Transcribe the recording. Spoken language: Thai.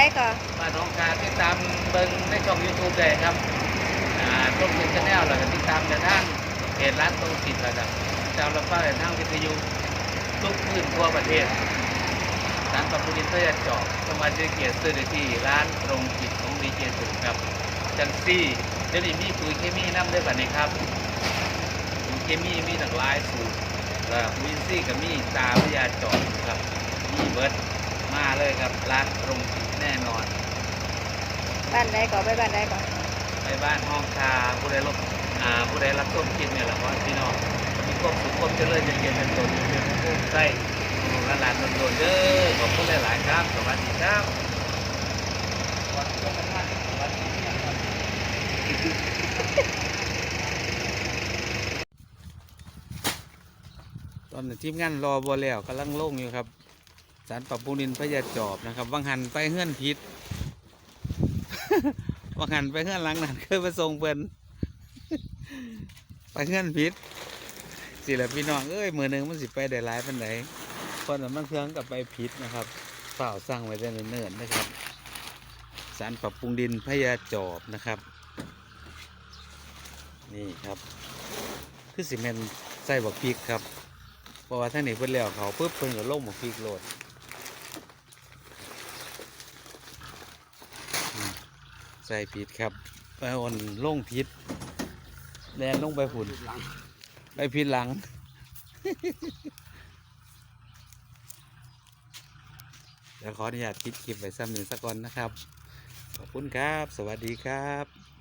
ได้ก่อนมาน้องกาติดตามเบิ่งในช่องยูทูบได้ครับอ่าต้นเป็นชาแนลแล้วก็ติดตามในทางเพจร้านตรงติดแล้วก็จำรับฟังในทางวิทยุทุกพื้นทั่วประเทศร้านปรับปรุงอินเตอร์จอบจังหวัดศรีสะเกียรติซื้อได้ที่ร้านตรงจิตของดีเจสูงครับจังซี่เดี๋ยวนี้มีปุ๋ยเคมีน้ำด้วยบัดนี้ครับปุ๋ยเคมีมีหลากหลายสูตรแล้วปุ๋ยอินซี่กับมีตาวิทยาจอบครับมีเบิร์ดมาเลยครับร้านตรงจิต แน่นอน บ้านได้ก่อนไปบ้านได้ก่อนไปบ้านห้องคาผู้ใดรับอ่าผู้ใดรับต้มกินเนี่ยแหละเพราะพี่น้องมีควบสุขควบเจริญจะเกียรติเป็นตนเป็นผู้ใส่ร้านหลานโดนๆเด้อขอบคุณหลายๆครับสวัสดีครับสวัสดีครับสวัสดีครับตอนนี้ทีมงานรอบอแล้วกำลังโล่งอยู่ครับ สารปรับปรุงดินพระยาจอบนะครับวังหันไปเฮื่อนพิษวังหันไปเฮื่อนหลังนั้นเคยมาส่งเพิ่นไปเฮื่อนพิษสิละพี่น้องเอ้ยมือหนึ่งมันสิไปได้หลายปันไหนคนมันเครื่องกลับไปพิษนะครับเปล่าสร้างไว้ได้เนิ่นๆนะครับ สารปรับปรุงดินพระยาจอบนะครับ นี่ครับคือสิเมนใส่บักพริกครับเพราะว่าท่านนี่เพิ่นแล้วเขาปุ๊บเพิ่นก็ลงบักพริกโหลดอืม ใส่ผิดครับไปอ่อนลงผิดแลนลงไปฝุ่นไปผิดหลัง เดี๋ยวขออนุญาตคิดคลิปไว้ซ้ำหนึ่งสักก่อนนะครับ ขอบคุณครับ สวัสดีครับ